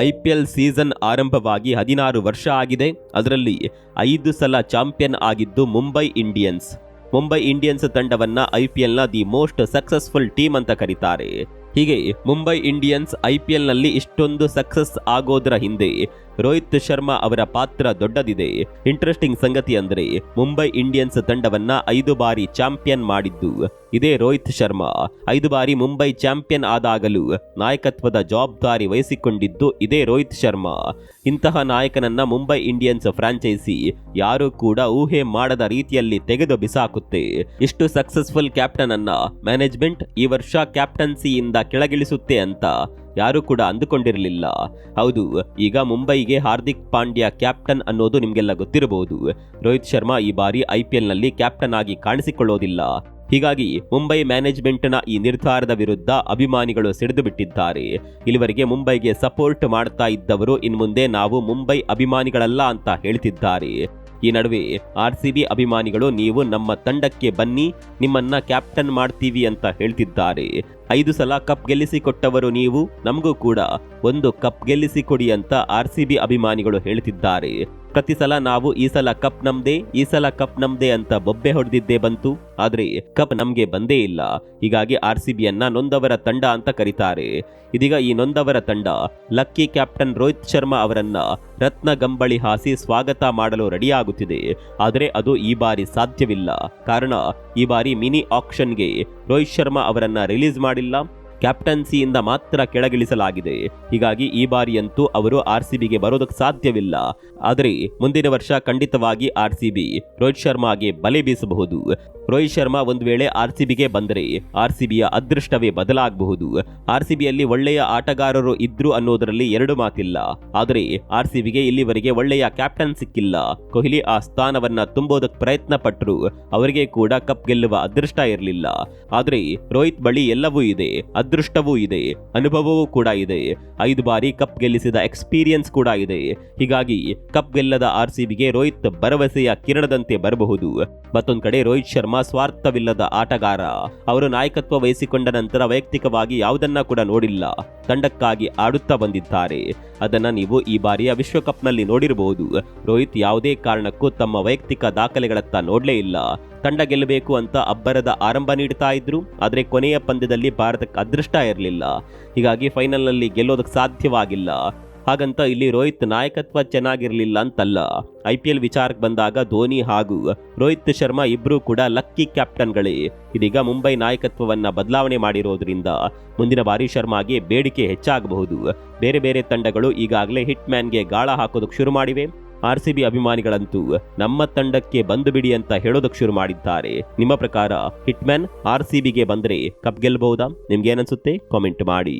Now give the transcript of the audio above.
I P L season ಆರಂಭವಾಗಿ ಹದಿನಾರು ವರ್ಷ ಆಗಿದೆ. ಅದರಲ್ಲಿ ಐದು ಸಲ ಚಾಂಪಿಯನ್ ಆಗಿದ್ದು ಮುಂಬೈ ಇಂಡಿಯನ್ಸ್. ಮುಂಬೈ ಇಂಡಿಯನ್ಸ್ ತಂಡವನ್ನು ಐ ಪಿ ಎಲ್ನ ದಿ ಮೋಸ್ಟ್ ಸಕ್ಸಸ್ಫುಲ್ ಟೀಮ್ ಅಂತ ಕರೀತಾರೆ. ಹೀಗೆ ಮುಂಬೈ ಇಂಡಿಯನ್ಸ್ ಐ ಪಿ ಎಲ್ನಲ್ಲಿ ಇಷ್ಟೊಂದು ಸಕ್ಸಸ್ ಆಗೋದರ ಹಿಂದೆ ರೋಹಿತ್ ಶರ್ಮಾ ಅವರ ಪಾತ್ರ ದೊಡ್ಡದಿದೆ. ಇಂಟ್ರೆಸ್ಟಿಂಗ್ ಸಂಗತಿ ಅಂದರೆ ಮುಂಬೈ ಇಂಡಿಯನ್ಸ್ ತಂಡವನ್ನ ಐದು ಬಾರಿ ಚಾಂಪಿಯನ್ ಮಾಡಿದ್ದು. ಇದೇ ರೋಹಿತ್ ಶರ್ಮಾ. ಐದು ಬಾರಿ ಮುಂಬೈ ಚಾಂಪಿಯನ್ ಆದಾಗಲೂ ನಾಯಕತ್ವದ ಜವಾಬ್ದಾರಿ ವಹಿಸಿಕೊಂಡಿದ್ದು ಇದೇ ರೋಹಿತ್ ಶರ್ಮಾ. ಇಂತಹ ನಾಯಕನನ್ನ ಮುಂಬೈ ಇಂಡಿಯನ್ಸ್ ಫ್ರಾಂಚೈಸಿ ಯಾರೂ ಕೂಡ ಊಹೆ ಮಾಡದ ರೀತಿಯಲ್ಲಿ ತೆಗೆದು ಬಿಸಾಕುತ್ತೆ. ಇಷ್ಟು ಸಕ್ಸಸ್ಫುಲ್ ಕ್ಯಾಪ್ಟನ್ ಅನ್ನ ಮ್ಯಾನೇಜ್ಮೆಂಟ್ ಈ ವರ್ಷ ಕ್ಯಾಪ್ಟನ್ಸಿಯಿಂದ ಕೆಳಗಿಳಿಸುತ್ತೆ ಅಂತ ಯಾರೂ ಕೂಡ ಅಂದುಕೊಂಡಿರಲಿಲ್ಲ. ಹೌದು, ಈಗ ಮುಂಬೈಗೆ ಹಾರ್ದಿಕ್ ಪಾಂಡ್ಯ ಕ್ಯಾಪ್ಟನ್ ಅನ್ನೋದು ನಿಮಗೆಲ್ಲ ಗೊತ್ತಿರಬಹುದು. ರೋಹಿತ್ ಶರ್ಮಾ ಈ ಬಾರಿ ಐ ಪಿ ಕ್ಯಾಪ್ಟನ್ ಆಗಿ ಕಾಣಿಸಿಕೊಳ್ಳೋದಿಲ್ಲ. ಹೀಗಾಗಿ ಮುಂಬೈ ಮ್ಯಾನೇಜ್ಮೆಂಟ್ನ ಈ ನಿರ್ಧಾರದ ವಿರುದ್ಧ ಅಭಿಮಾನಿಗಳು ಸಿಡಿದು ಬಿಟ್ಟಿದ್ದಾರೆ. ಇಲ್ಲಿವರೆಗೆ ಮುಂಬೈಗೆ ಸಪೋರ್ಟ್ ಮಾಡ್ತಾ ಇದ್ದವರು ಇನ್ಮುಂದೆ ನಾವು ಮುಂಬೈ ಅಭಿಮಾನಿಗಳಲ್ಲ ಅಂತ ಹೇಳ್ತಿದ್ದಾರೆ. ಈ ನಡುವೆ ಆರ್ ಸಿ ಅಭಿಮಾನಿಗಳು, ನೀವು ನಮ್ಮ ತಂಡಕ್ಕೆ ಬನ್ನಿ, ನಿಮ್ಮನ್ನ ಕ್ಯಾಪ್ಟನ್ ಮಾಡ್ತೀವಿ ಅಂತ ಹೇಳ್ತಿದ್ದಾರೆ. ಐದು ಸಲ ಕಪ್ ಗೆಲ್ಲಿಸಿಕೊಟ್ಟವರು ನೀವು, ನಮಗೂ ಕೂಡ ಒಂದು ಕಪ್ ಗೆಲ್ಲಿಸಿಕೊಡಿ ಅಂತ ಆರ್ ಸಿ ಬಿ ಅಭಿಮಾನಿಗಳು ಹೇಳ್ತಿದ್ದಾರೆ. ಪ್ರತಿ ಸಲ ನಾವು ಈ ಸಲ ಕಪ್ ನಮ್ದೇ, ಈ ಸಲ ಕಪ್ ನಮ್ದೇ ಅಂತ ಬೊಬ್ಬೆ ಹೊಡೆದಿದ್ದೇ ಬಂತು. ಆದರೆ ಕಪ್ ನಮಗೆ ಬಂದೇ ಇಲ್ಲ. ಹೀಗಾಗಿ ಆರ್ ಸಿ ಬಿಯನ್ನ ನೊಂದವರ ತಂಡ ಅಂತ ಕರೀತಾರೆ. ಇದೀಗ ಈ ನೊಂದವರ ತಂಡ ಲಕ್ಕಿ ಕ್ಯಾಪ್ಟನ್ ರೋಹಿತ್ ಶರ್ಮಾ ಅವರನ್ನ ರತ್ನ ಗಂಬಳಿ ಹಾಸಿ ಸ್ವಾಗತ ಮಾಡಲು ರೆಡಿಯಾಗುತ್ತಿದೆ. ಆದರೆ ಅದು ಈ ಬಾರಿ ಸಾಧ್ಯವಿಲ್ಲ. ಕಾರಣ ಈ ಬಾರಿ ಮಿನಿ ಆಕ್ಷನ್ಗೆ ರೋಹಿತ್ ಶರ್ಮಾ ಅವರನ್ನ ರಿಲೀಸ್ ಮಾಡಿಲ್ಲ. ಕ್ಯಾಪ್ಟನ್ಸಿಯಿಂದ ಮಾತ್ರ ಕೆಳಗಿಳಿಸಲಾಗಿದೆ. ಹೀಗಾಗಿ ಈ ಬಾರಿಯಂತೂ ಅವರು ಆರ್ ಸಿಬಿಗೆ ಬರೋದಕ್ಕೆ ಸಾಧ್ಯವಿಲ್ಲ. ಆದರೆ ಮುಂದಿನ ವರ್ಷ ಖಂಡಿತವಾಗಿ ಆರ್ ಸಿಬಿ ರೋಹಿತ್ ಶರ್ಮಾಗೆ ಬಲೆ ಬೀಸಬಹುದು. ರೋಹಿತ್ ಶರ್ಮಾ ಒಂದು ವೇಳೆ ಆರ್ ಸಿಬಿಗೆ ಬಂದರೆ ಆರ್ ಸಿಬಿಯ ಅದೃಷ್ಟವೇ ಬದಲಾಗಬಹುದು. ಆರ್ ಸಿಬಿಯಲ್ಲಿ ಒಳ್ಳೆಯ ಆಟಗಾರರು ಇದ್ರು ಅನ್ನೋದರಲ್ಲಿ ಎರಡು ಮಾತಿಲ್ಲ. ಆದರೆ ಆರ್ ಸಿಬಿಗೆ ಇಲ್ಲಿವರೆಗೆ ಒಳ್ಳೆಯ ಕ್ಯಾಪ್ಟನ್ ಸಿಕ್ಕಿಲ್ಲ. ಕೊಹ್ಲಿ ಆ ಸ್ಥಾನವನ್ನ ತುಂಬೋದಕ್ಕೆ ಪ್ರಯತ್ನ ಪಟ್ಟರು ಅವರಿಗೆ ಕೂಡ ಕಪ್ ಗೆಲ್ಲುವ ಅದೃಷ್ಟ ಇರಲಿಲ್ಲ. ಆದರೆ ರೋಹಿತ್ ಬಳಿ ಎಲ್ಲವೂ ಇದೆ. ಅದೃಷ್ಟವೂ ಇದೆ, ಅನುಭವವೂ ಕೂಡ ಇದೆ. ಐದು ಬಾರಿ ಕಪ್ ಗೆಲ್ಲಿಸಿದ ಎಕ್ಸ್ಪೀರಿಯನ್ಸ್ ಕೂಡ ಇದೆ. ಹೀಗಾಗಿ ಕಪ್ ಗೆಲ್ಲದ ಆರ್ ಸಿ ಬಿಗೆ ರೋಹಿತ್ ಭರವಸೆಯ ಕಿರಣದಂತೆ ಬರಬಹುದು. ಮತ್ತೊಂದು ಕಡೆ ರೋಹಿತ್ ಶರ್ಮಾ ಸ್ವಾರ್ಥವಿಲ್ಲದ ಆಟಗಾರ. ಅವರು ನಾಯಕತ್ವ ವಹಿಸಿಕೊಂಡ ನಂತರ ವೈಯಕ್ತಿಕವಾಗಿ ಯಾವುದನ್ನ ಕೂಡ ನೋಡಿಲ್ಲ. ತಂಡಕ್ಕಾಗಿ ಆಡುತ್ತಾ ಬಂದಿದ್ದಾರೆ. ಅದನ್ನ ನೀವು ಈ ಬಾರಿಯ ವಿಶ್ವಕಪ್ನಲ್ಲಿ ನೋಡಿರಬಹುದು ರೋಹಿತ್ ಯಾವುದೇ ಕಾರಣಕ್ಕೂ ತಮ್ಮ ವೈಯಕ್ತಿಕ ದಾಖಲೆಗಳತ್ತ ನೋಡಲೇ ಇಲ್ಲ. ತಂಡ ಗೆಲ್ಲಬೇಕು ಅಂತ ಅಬ್ಬರದ ಆರಂಭ ನೀಡ್ತಾ ಇದ್ರು. ಆದರೆ ಕೊನೆಯ ಪಂದ್ಯದಲ್ಲಿ ಭಾರತಕ್ಕೆ ಅದೃಷ್ಟ ಇರಲಿಲ್ಲ. ಹೀಗಾಗಿ ಫೈನಲ್ನಲ್ಲಿ ಗೆಲ್ಲೋದಕ್ಕೆ ಸಾಧ್ಯವಾಗಿಲ್ಲ. ಹಾಗಂತ ಇಲ್ಲಿ ರೋಹಿತ್ ನಾಯಕತ್ವ ಚೆನ್ನಾಗಿರಲಿಲ್ಲ ಅಂತಲ್ಲ. ಐ ಪಿ ಎಲ್ ವಿಚಾರಕ್ಕೆ ಬಂದಾಗ ಧೋನಿ ಹಾಗೂ ರೋಹಿತ್ ಶರ್ಮಾ ಇಬ್ಬರೂ ಕೂಡ ಲಕ್ಕಿ ಕ್ಯಾಪ್ಟನ್ಗಳೇ. ಇದೀಗ ಮುಂಬೈ ನಾಯಕತ್ವವನ್ನ ಬದಲಾವಣೆ ಮಾಡಿರೋದ್ರಿಂದ ಮುಂದಿನ ಬಾರಿ ಶರ್ಮಾಗೆ ಬೇಡಿಕೆ ಹೆಚ್ಚಾಗಬಹುದು. ಬೇರೆ ಬೇರೆ ತಂಡಗಳು ಈಗಾಗಲೇ ಹಿಟ್ ಮ್ಯಾನ್ಗೆ ಗಾಳ ಹಾಕೋದಕ್ಕೆ ಶುರು ಮಾಡಿವೆ. ಆರ್ ಸಿ ಬಿ ಅಭಿಮಾನಿಗಳಂತೂ ನಮ್ಮ ತಂಡಕ್ಕೆ ಬಂದು ಬಿಡಿ ಅಂತ ಹೇಳೋದಕ್ಕೆ ಶುರು ಮಾಡಿದ್ದಾರೆ. ನಿಮ್ಮ ಪ್ರಕಾರ ಹಿಟ್ಮ್ಯಾನ್ ಆರ್ ಸಿ ಬಿಗೆ ಬಂದರೆ ಕಪ್ ಗೆಲ್ಲಬಹುದಾ ನಿಮ್ಗೆ ಏನನ್ಸುತ್ತೆ ಕಾಮೆಂಟ್ ಮಾಡಿ.